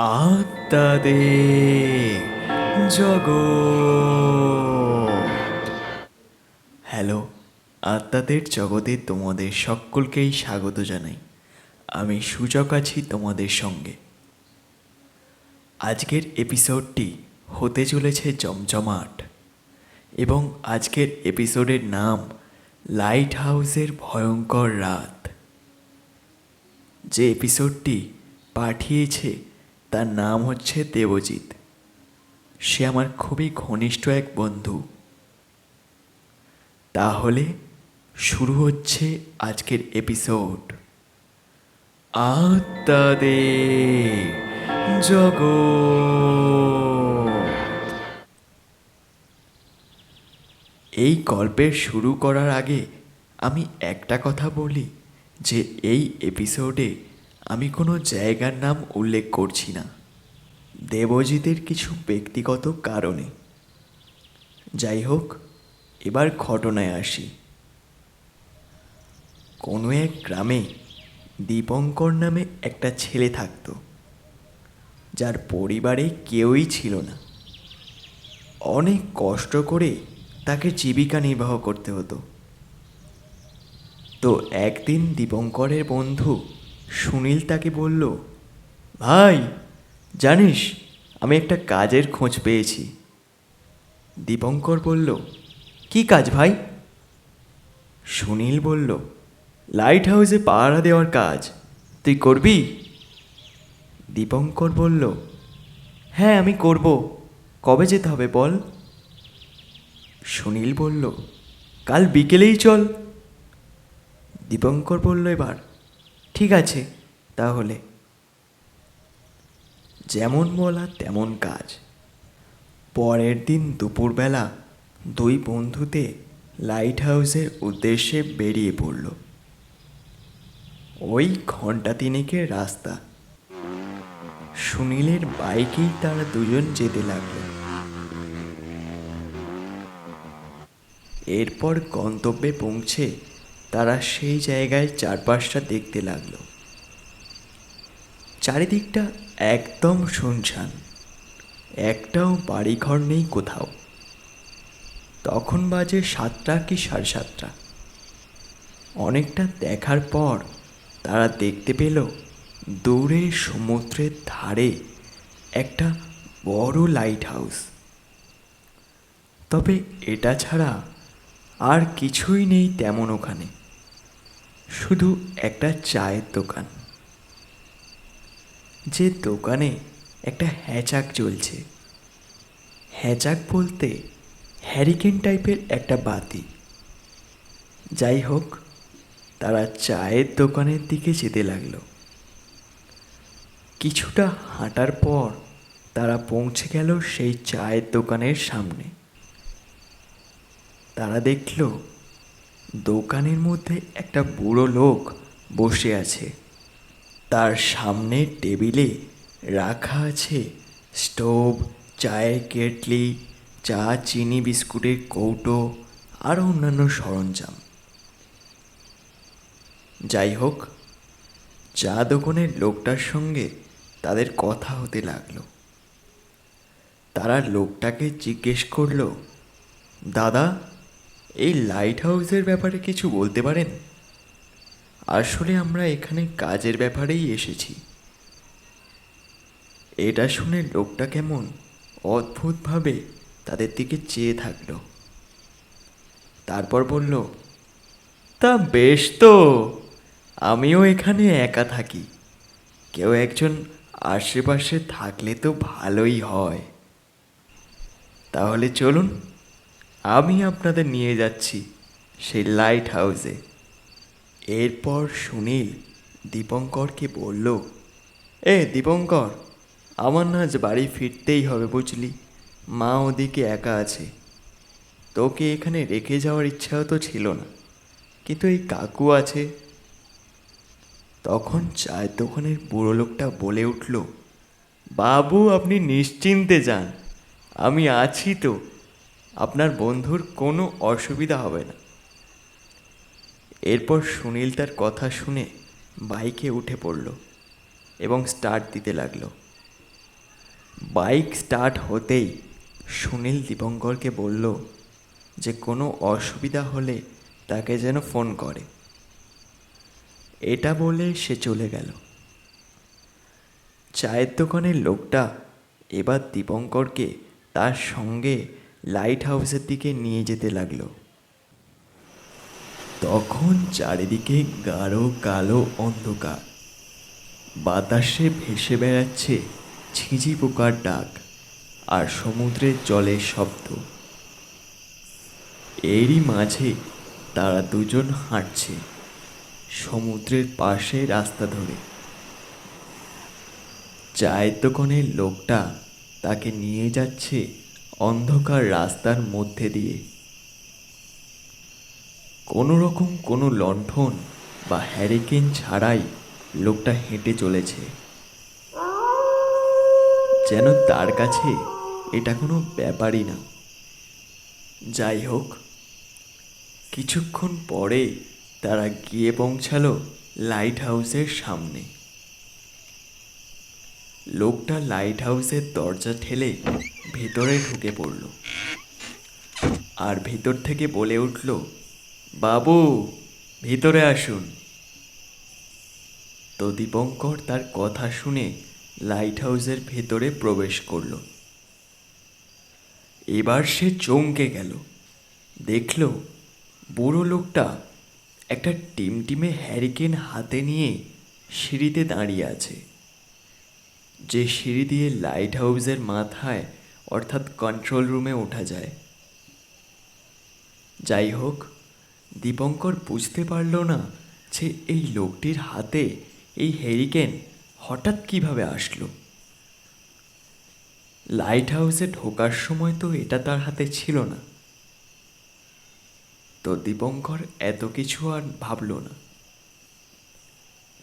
আত্মাদের জগৎ। হ্যালো আত্মাদের জগতে তোমাদের সকলকেই স্বাগত জানাই। আমি সূচক আছি তোমাদের সঙ্গে। আজকের এপিসোডটি হতে চলেছে জমজমাট এবং আজকের এপিসোডের নাম লাইট হাউসের ভয়ঙ্কর রাত। যে এপিসোডটি পাঠিয়েছে তার নাম হচ্ছে দেবজিৎ। সে আমার খুবই ঘনিষ্ঠ এক বন্ধু। তাহলে শুরু হচ্ছে আজকের এপিসোড আত্মাদের জগৎ। এই গল্পের শুরু করার আগে আমি একটা কথা বলি যে এই এপিসোডে আমি কোনো জায়গার নাম উল্লেখ করছি না। দেবজিতের কিছু ব্যক্তিগত কারণে। যাই হোক, এবার ঘটনায় আসি। কোনো এক গ্রামে দীপঙ্কর নামে একটা ছেলে থাকতো, যার পরিবারে কেউই ছিল না। অনেক কষ্ট করে তাকে জীবিকা নির্বাহ করতে হতো। তো একদিন দীপঙ্করের বন্ধু সুনীল তাকে বলল, ভাই, জানিস, আমি একটা কাজের খোঁজ পেয়েছি। দীপঙ্কর বলল, কি কাজ ভাই? সুনীল বলল লাইট হাউসে পাহারা দেওয়ার কাজ। তুই করবি? দীপঙ্কর বলল হ্যাঁ আমি করব। কবে যেতে হবে বল? সুনীল বলল, কাল বিকেলেই চল। দীপঙ্কর বলল এবার ঠিক আছে, তাহলে। যেমন বলা তেমন কাজ। পরের দিন দুপুরবেলা দুই বন্ধুতে লাইট হাউসের উদ্দেশ্যে বেরিয়ে পড়ল। ওই ঘণ্টা তিনেকের রাস্তা। সুনীলের বাইকেই তারা দুজন যেতে লাগল। এরপর গন্তব্যে পৌঁছে তারা সেই জায়গায় চারপাশটা দেখতে লাগল। চারিদিকটা একদম শুনশান। একটাও বাড়িঘর নেই কোথাও। তখন বাজে সাতটা কি সাড়ে সাতটা। অনেকটা দেখার পর তারা দেখতে পেল দূরে সমুদ্রের ধারে একটা বড় লাইট হাউস তবে এটা ছাড়া আর কিছুই নেই তেমন ওখানে। শুধু একটা চায়ের দোকান। যে দোকানে একটা হ্যাচাক চলছে হ্যাচাক বলতে হ্যারিকেন টাইপের একটা বাতি। যাই হোক, তারা চায়ের দোকানের দিকে যেতে লাগল। কিছুটা হাঁটার পর তারা পৌঁছে গেল সেই চায়ের দোকানের সামনে। তারা দেখল দোকানের মধ্যে একটা বুড়ো লোক বসে আছে। তার সামনে টেবিলে রাখা আছে স্টোভ, চায়ের কেটলি, চা, চিনি, বিস্কুটের কৌটো আরও অন্যান্য সরঞ্জাম। যাই হোক, চা দোকানের লোকটার সঙ্গে তাদের কথা হতে লাগল। তারা লোকটাকে জিজ্ঞেস করল, দাদা এই লাইট হাউসের ব্যাপারে কিছু বলতে পারেন? আসলে আমরা এখানে কাজের ব্যাপারেই এসেছি। এটা শুনে লোকটা কেমন অদ্ভুতভাবে তাদের দিকে চেয়ে থাকল। তারপর বলল, তা বেশ তো, আমিও এখানে একা থাকি। কেউ একজন আশেপাশে থাকলে তো ভালোই হয়। তাহলে চলুন আমি আপনাদের নিয়ে যাচ্ছি সেই লাইট হাউসে এরপর সুনীল দীপঙ্করকে বলল, এ দীপঙ্কর, আমার না আজ বাড়ি ফিরতেই হবে বুঝলি। মা ওদিকে একা আছে। তোকে এখানে রেখে যাওয়ার ইচ্ছাও তো ছিল না, কিন্তু এই কাকু আছে। তখন চায়ের দোকানের বুড়ো লোকটা বলে উঠল, বাবু, আপনি নিশ্চিন্তে যান। আমি আছি তো। আপনার বন্ধুর কোনো অসুবিধা হবে না। এরপর সুনীল তার কথা শুনে বাইকে উঠে পড়ল এবং স্টার্ট দিতে লাগল। বাইক স্টার্ট হতেই সুনীল দীপঙ্করকে বলল যে কোনো অসুবিধা হলে তাকে যেন ফোন করে। এটা বলে সে চলে গেল। চায়ের দোকানের লোকটা এবার দীপঙ্করকে তার সঙ্গে লাইট হাউসের দিকে নিয়ে যেতে লাগল। তখন চারিদিকে গাঢ় কালো অন্ধকার। বাতাসে ভেসে বেড়াচ্ছে ছিঁচি পোকার ডাক আর সমুদ্রের জলের শব্দ। এরই মাঝে তারা দুজন হাঁটছে সমুদ্রের পাশে রাস্তা ধরে। চায়ের দোকানের লোকটা তাকে নিয়ে যাচ্ছে অন্ধকার রাস্তার মধ্যে দিয়ে। কোনো রকম কোনো লণ্ঠন বা হ্যারিকেন ছাড়াই লোকটা হেঁটে চলেছে। যেন তার কাছে এটা কোনো ব্যাপারই না। যাই হোক, কিছুক্ষণ পরে তারা গিয়ে পৌঁছালো লাইট হাউসের সামনে। লোকটা লাইট হাউসের দরজা ঠেলে ভেতরে ঢুকে পড়ল। আর ভেতর থেকে বলে উঠল, বাবু, ভিতরে আসুন। তো দীপঙ্কর তার কথা শুনে লাইট হাউসের ভেতরে প্রবেশ করল। এবার সে চমকে গেল। দেখল, বুড়ো লোকটা একটা টিমটিমে হ্যারিকেন হাতে নিয়ে সিঁড়িতে দাঁড়িয়ে আছে। যে সিঁড়ি দিয়ে লাইট হাউসের মাথায় অর্থাৎ কন্ট্রোল রুমে ওঠা যায়। যাই হোক দীপঙ্কর বুঝতে পারল না যে এই লোকটির হাতে এই হেরিকেন হঠাৎ কীভাবে আসলো। লাইট হাউসে ঢোকার সময় তো এটা তার হাতে ছিল না। তো দীপঙ্কর এত কিছু আর ভাবল না।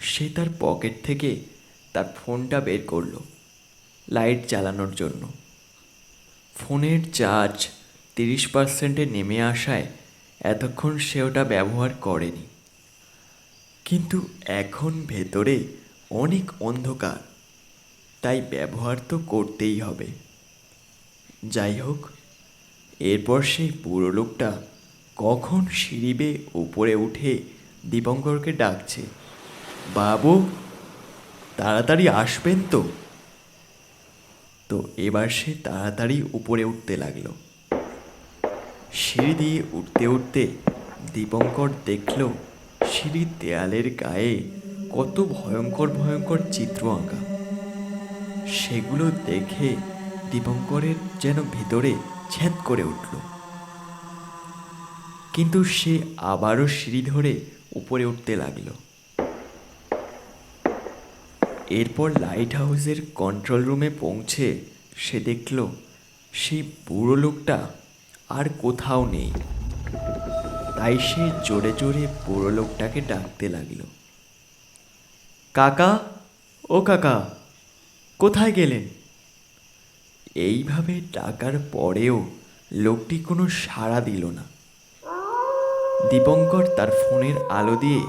সে তার পকেট থেকে তার ফোনটা বের করল লাইট জ্বালানোর জন্য। ফোনের চার্জ তিরিশ পার্সেন্টে নেমে আসায় এতক্ষণ সে ওটা ব্যবহার করেনি। কিন্তু এখন ভেতরে অনেক অন্ধকার, তাই ব্যবহার তো করতেই হবে। যাই হোক, এরপর সেই বুড়ো লোকটা কখন সিঁড়িবে উপরে উঠে দীপঙ্করকে ডাকছে, বাবু, তাড়াতাড়ি আসবেন তো? তো এবার সে তাড়াতাড়ি উপরে উঠতে লাগল। সিঁড়ি দিয়ে উঠতে উঠতে দীপঙ্কর দেখল সিঁড়ির দেয়ালের গায়ে কত ভয়ঙ্কর ভয়ঙ্কর চিত্র আঁকা। সেগুলো দেখে দীপঙ্করের যেন ভিতরে ছ্যাদ করে উঠল। কিন্তু সে আবারও সিঁড়ি ধরে উপরে উঠতে লাগল। এরপর লাইট হাউসের কন্ট্রোল রুমে পৌঁছে সে দেখল, সেই বুড়ো লোকটা আর কোথাও নেই। তাই সে জোরে জোরে বুড়ো লোকটাকে ডাকতে লাগল। কাকা, ও কাকা, কোথায় গেলেন? এইভাবে ডাকার পরেও লোকটি কোনো সাড়া দিল না। দীপঙ্কর তার ফোনের আলো দিয়ে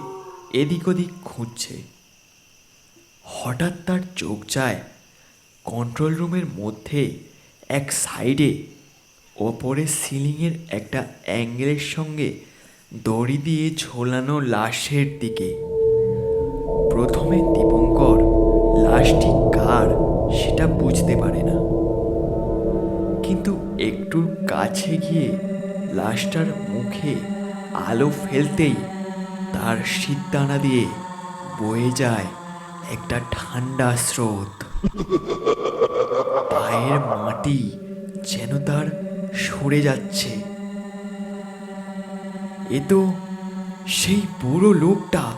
এদিক ওদিক খুঁজছে। হঠাৎ তার চোখ যায় কন্ট্রোল রুমের মধ্যে এক সাইডে ওপরে সিলিংয়ের একটা অ্যাঙ্গেলের সঙ্গে দড়ি দিয়ে ঝোলানো লাশের দিকে। প্রথমে দীপঙ্কর, লাশটি কার সেটা বুঝতে পারে না। কিন্তু একটু কাছে গিয়ে লাশটার মুখে আলো ফেলতেই তার শীতদানা দিয়ে বয়ে যায় একটা ঠান্ডা স্রোত। পায়ের মাটি যেন তার সরে যাচ্ছে। এ তো সেই বুড়ো লোকটা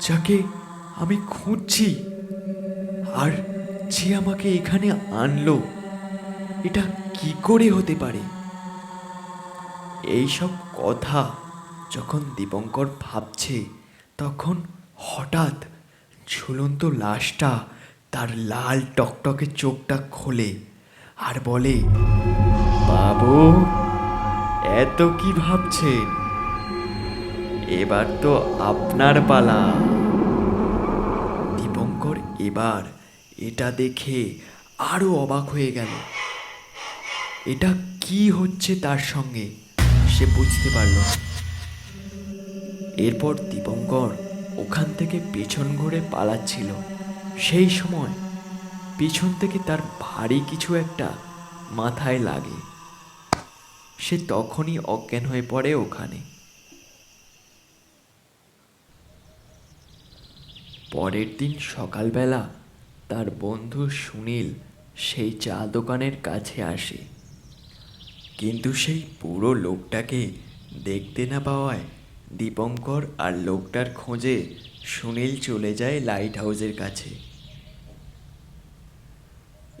যাকে আমি খুঁজছি আর যে আমাকে এখানে আনলো। এটা কি করে হতে পারে? এইসব কথা যখন দীপঙ্কর ভাবছে, তখন হঠাৎ ঝুলন্ত লাশটা, তার লাল টকটকে চোখটা খোলে আর বলে, বাবু, এত কি ভাবছেন? এবার তো আপনার পালা। দীপঙ্কর এবার এটা দেখে আরও অবাক হয়ে গেল। এটা কি হচ্ছে তার সঙ্গে? সে বুঝতে পারল। এরপর দীপঙ্কর ওখান থেকে পেছন ঘুরে পালাচ্ছিল। সেই সময় পিছন থেকে তার ভারী কিছু একটা মাথায় লাগে। সে তখনই অজ্ঞান হয়ে পড়ে ওখানে। পরের দিন সকালবেলা তার বন্ধু সুনীল সেই চা দোকানের কাছে আসে। কিন্তু সেই পুরো লোকটাকে দেখতে না পাওয়ায় দীপঙ্কর আর লোকটার খোঁজে সুনীল চলে যায় লাইট হাউসের কাছে।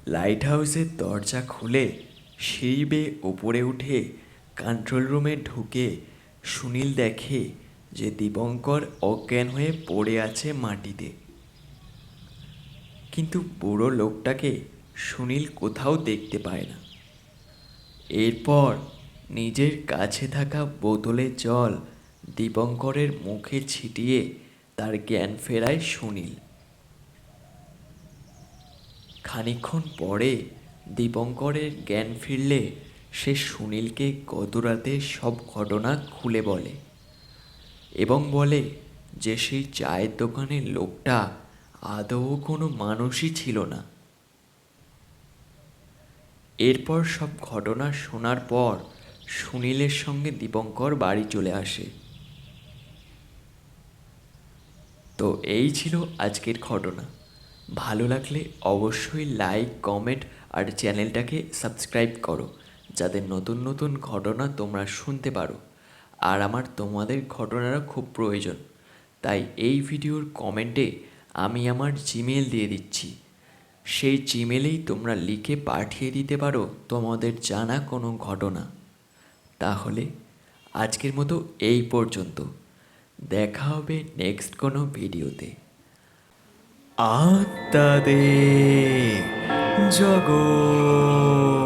লাইট হাউসের দরজা খুলে সিঁড়ি বেয়ে ওপরে উঠে কন্ট্রোল রুমে ঢুকে সুনীল দেখে যে দীপঙ্কর অজ্ঞান হয়ে পড়ে আছে মাটিতে। কিন্তু বুড়ো লোকটাকে সুনীল কোথাও দেখতে পায় না। এরপর নিজের কাছে থাকা বোতলে জল দীপঙ্করের মুখে ছিটিয়ে তার জ্ঞান ফেরায় সুনীল। খানিকক্ষণ পরে দীপঙ্করের জ্ঞান ফিরলে সে সুনীলকে গত রাতে সব ঘটনা খুলে বলে এবং বলে যে সেই চায়ের দোকানের লোকটা আদৌ কোনো মানুষই ছিল না। এরপর সব ঘটনা শোনার পর সুনীলের সঙ্গে দীপঙ্কর বাড়ি চলে আসে। তো এই ছিল আজকের ঘটনা। ভালো লাগলে অবশ্যই লাইক কমেন্ট আর চ্যানেলটাকে সাবস্ক্রাইব করো, যাতে নতুন নতুন ঘটনা তোমরা শুনতে পারো। আর আমার তোমাদের ঘটনারও খুব প্রয়োজন। তাই এই ভিডিওর কমেন্টে আমি আমার জিমেল দিয়ে দিচ্ছি। সেই জিমেলেই তোমরা লিখে পাঠিয়ে দিতে পারো তোমাদের জানা কোনো ঘটনা। তাহলে আজকের মতো এই পর্যন্ত। দেখা হবে নেক্সট কোনো ভিডিওতে। আত্মাদের জগৎ।